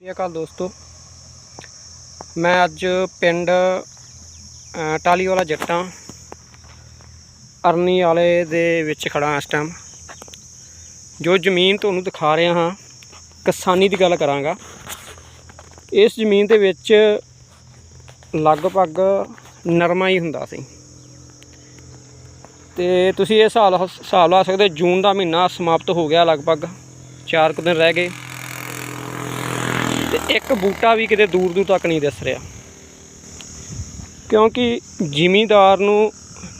ਸਤਿ ਸ਼੍ਰੀ ਅਕਾਲ ਦੋਸਤੋ। ਮੈਂ ਅੱਜ ਪਿੰਡ ਅ, ਟਾਹਲੀ ਵਾਲਾ ਜੱਟਾਂ ਅਰਨੀ ਵਾਲੇ ਦੇ ਵਿੱਚ ਖੜਾ ਇਸ ਟਾਈਮ ਜੋ ਜ਼ਮੀਨ ਤੁਹਾਨੂੰ ਦਿਖਾ ਰਿਹਾ ਹਾਂ ਕਿਸਾਨੀ ਦੀ ਗੱਲ ਕਰਾਂਗਾ। ਇਸ ਜ਼ਮੀਨ ਦੇ ਵਿੱਚ ਲਗਭਗ ਨਰਮਾ ਹੀ ਹੁੰਦਾ ਸੀ। ਤੇ ਤੁਸੀਂ ਇਹ ਹਿਸਾਬ ਹਿਸਾਬ ਲਾ ਸਕਦੇ ਜੂਨ ਦਾ ਮਹੀਨਾ ਸਮਾਪਤ ਹੋ ਗਿਆ ਲਗਭਗ 4 ਕੁ ਦਿਨ ਰਹਿ ਗਏ। ਤੇ ਇੱਕ ਬੂਟਾ ਵੀ ਕਿਤੇ ਦੂਰ ਦੂਰ ਤੱਕ ਨਹੀਂ ਦਿਸ ਰਿਹਾ। ਕਿਉਂਕਿ ਜ਼ਿਮੀਂਦਾਰ ਨੂੰ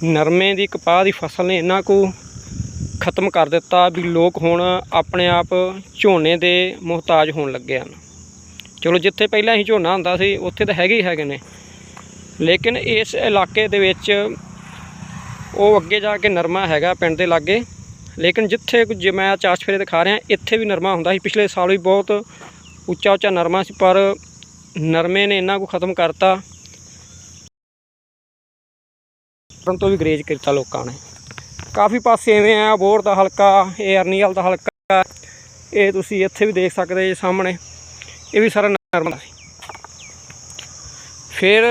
ਨਰਮੇ ਦੀ ਕਪਾਹ ਦੀ ਫਸਲ ਨੇ ਇੰਨਾ ਕੁ ਖਤਮ ਕਰ ਦਿੱਤਾ ਵੀ ਲੋਕ ਹੁਣ ਆਪਣੇ ਆਪ ਝੋਨੇ ਦੇ ਮੁਹਤਾਜ ਹੋਣ ਲੱਗੇ ਹਨ। ਚਲੋ ਜਿੱਥੇ ਪਹਿਲਾਂ ਹੀ ਝੋਨਾ ਹੁੰਦਾ ਸੀ, ਉੱਥੇ ਤਾਂ ਹੈਗੇ ਹੀ ਹੈਗੇ ਨੇ। ਲੇਕਿਨ ਇਸ ਇਲਾਕੇ ਦੇ ਵਿੱਚ ਉਹ ਅੱਗੇ ਜਾ ਕੇ ਨਰਮਾ ਹੈਗਾ ਪਿੰਡ ਦੇ ਲਾਗੇ। ਲੇਕਿਨ ਜਿੱਥੇ ਕੁ ਜੇ ਮੈਂ ਚਾਰ ਚਫੇਰੇ ਦਿਖਾ ਰਿਹਾ, ਇੱਥੇ ਵੀ ਨਰਮਾ ਹੁੰਦਾ ਸੀ। ਪਿਛਲੇ ਸਾਲ ਵੀ ਬਹੁਤ ਉੱਚਾ ਉੱਚਾ ਨਰਮਾ ਸੀ, ਪਰ ਨਰਮੇ ਨੇ ਇੰਨਾ ਕੁ ਖਤਮ ਕਰਤਾ। ਤੋਂ ਵੀ ਗਰੇਜ ਕੀਤਾ ਲੋਕਾਂ ਨੇ। ਕਾਫੀ ਪਾਸੇ ਐਵੇਂ ਆ, ਬੋਰ ਦਾ ਹਲਕਾ, ਇਹ ਅਰਨੀਵਾਲ ਦਾ ਹਲਕਾ ਇਹ ਤੁਸੀਂ ਇੱਥੇ ਵੀ ਦੇਖ ਸਕਦੇ ਜੀ ਸਾਹਮਣੇ, ਇਹ ਵੀ ਸਾਰਾ ਨਰਮਾ ਸੀ। ਫਿਰ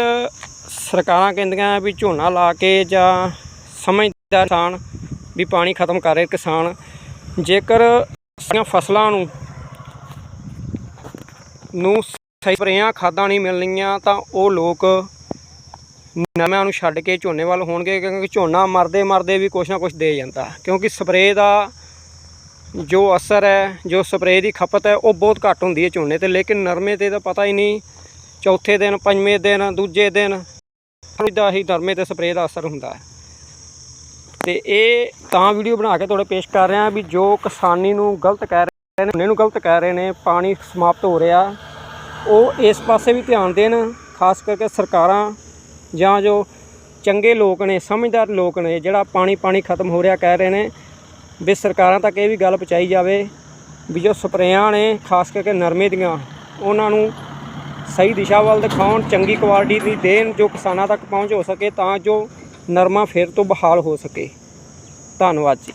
ਸਰਕਾਰਾਂ ਕਹਿੰਦੀਆਂ ਵੀ ਝੋਨਾ ਲਾ ਕੇ ਜਾਂ ਸਮਝਦਾ ਕਿਸਾਨ ਵੀ ਪਾਣੀ ਖਤਮ ਕਰ ਰਹੇ ਕਿਸਾਨ। ਜੇਕਰ ਫਸਲਾਂ ਨੂੰ ਨੂੰ ਸਹੀ ਸਪਰੇਆਂ ਖਾਦਾਂ ਨਹੀਂ ਮਿਲਣੀਆਂ, ਤਾਂ ਉਹ ਲੋਕ ਨਵਿਆਂ ਨੂੰ ਛੱਡ ਕੇ ਝੋਨੇ ਵੱਲ ਹੋਣਗੇ, ਕਿਉਂਕਿ ਝੋਨਾ ਮਰਦੇ ਮਰਦੇ ਵੀ ਕੁਛ ਨਾ ਕੁਛ ਦੇ ਜਾਂਦਾ। ਕਿਉਂਕਿ ਸਪਰੇਅ ਦਾ ਜੋ ਅਸਰ ਹੈ, ਜੋ ਸਪਰੇਅ ਦੀ ਖਪਤ ਹੈ, ਉਹ ਬਹੁਤ ਘੱਟ ਹੁੰਦੀ ਹੈ ਝੋਨੇ ਤੇ। ਲੇਕਿਨ ਨਰਮੇ ਤੇ ਤਾਂ ਪਤਾ ਹੀ ਨਹੀਂ, ਚੌਥੇ ਦਿਨ, ਪੰਜਵੇਂ ਦਿਨ, ਦੂਜੇ ਦਿਨ ਦਾ ਹੀ ਨਰਮੇ ਤੇ ਸਪਰੇਅ ਦਾ ਅਸਰ ਹੁੰਦਾ ਹੈ। ਤੇ ਇਹ ਤਾਂ ਵੀਡੀਓ ਬਣਾ ਕੇ ਤੁਹਾਡੇ ਪੇਸ਼ ਕਰ ਰਿਹਾ ਵੀ ਜੋ ਕਿਸਾਨੀ ਨੂੰ ਗਲਤ ਕਹਿ ਰਹੇ ਨੇ ਉਹਨੇ ਨੂੰ ਗਲਤ ਕਹਿ ਰਹੇ ਨੇ, ਪਾਣੀ ਸਮਾਪਤ ਹੋ ਰਿਹਾ। ਉਹ ਇਸ ਪਾਸੇ ਵੀ ਧਿਆਨ ਦੇਣ, ਖਾਸ ਕਰਕੇ ਸਰਕਾਰਾਂ ਜਾਂ ਜੋ ਚੰਗੇ ਲੋਕ ਨੇ, ਸਮਝਦਾਰ ਲੋਕ ਨੇ, ਜਿਹੜਾ ਪਾਣੀ ਪਾਣੀ ਖਤਮ ਹੋ ਰਿਹਾ ਕਹਿ ਰਹੇ ਨੇ, ਵੀ ਸਰਕਾਰਾਂ ਤੱਕ ਇਹ ਵੀ ਗੱਲ ਪਹੁੰਚਾਈ ਜਾਵੇ ਵੀ ਜੋ ਸਪਰੇਆਂ ਨੇ, ਖਾਸ ਕਰਕੇ ਨਰਮੇ ਦੀਆਂ, ਉਹਨਾਂ ਨੂੰ ਸਹੀ ਦਿਸ਼ਾ ਵੱਲ ਦਿਖਾਉਣ, ਚੰਗੀ ਕੁਆਲਿਟੀ ਦੀ ਦੇਣ ਜੋ ਕਿਸਾਨਾਂ ਤੱਕ ਪਹੁੰਚ ਹੋ ਸਕੇ ਤਾਂ ਜੋ ਨਰਮਾ ਫਿਰ ਤੋਂ ਬਹਾਲ ਹੋ ਸਕੇ। ਧੰਨਵਾਦ ਜੀ।